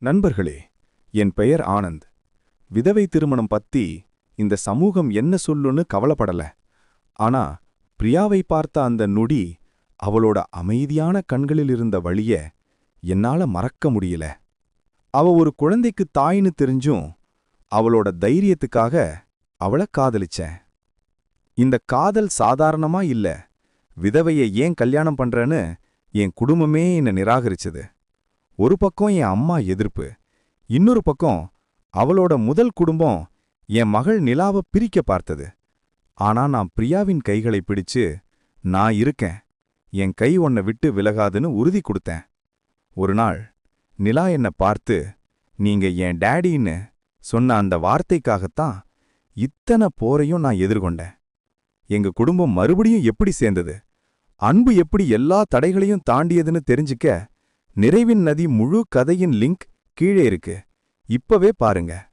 நண்பர்களே என் பெயர் ஆனந்த். விதவை திருமணம் பத்தி இந்த சமூகம் என்ன சொல்லுன்னு கவலைப்படல. ஆனா பிரியாவை பார்த்த அந்த நொடி அவளோட அமைதியான கண்களில் இருந்த வழிய என்னால மறக்க முடியல. அவ ஒரு குழந்தைக்கு தாயின்னு தெரிஞ்சும் அவளோட தைரியத்துக்காக அவள காதலிச்சேன். இந்த காதல் சாதாரணமா இல்ல விதவைய ஏன் கல்யாணம் பண்றேன்னு என் குடும்பமே என்ன நிராகரிச்சது. ஒரு பக்கம் என் அம்மா எதிர்ப்பு இன்னொரு பக்கம் அவளோட முதல் குடும்பம் என் மகள் நிலாவ பிரிக்க பார்த்தது. ஆனா நான் பிரியாவின் கைகளை பிடிச்சு நான் இருக்கேன். என் கை உன்னை விட்டு விலகாதுன்னு உறுதி கொடுத்தேன். ஒரு நாள் நிலா என்ன பார்த்து நீங்க என் டேடின்னு சொன்ன அந்த வார்த்தைக்காகத்தான் இத்தனை போரையும் நான் எதிர்கொண்டேன். எங்க குடும்பம் மறுபடியும் எப்படி சேர்ந்தது? அன்பு எப்படி எல்லா தடைகளையும் தாண்டியதுன்னு தெரிஞ்சுக்க நிறைவின் நதி முழு கதையின் லிங்க் கீழே இருக்கு. இப்பவே பாருங்க.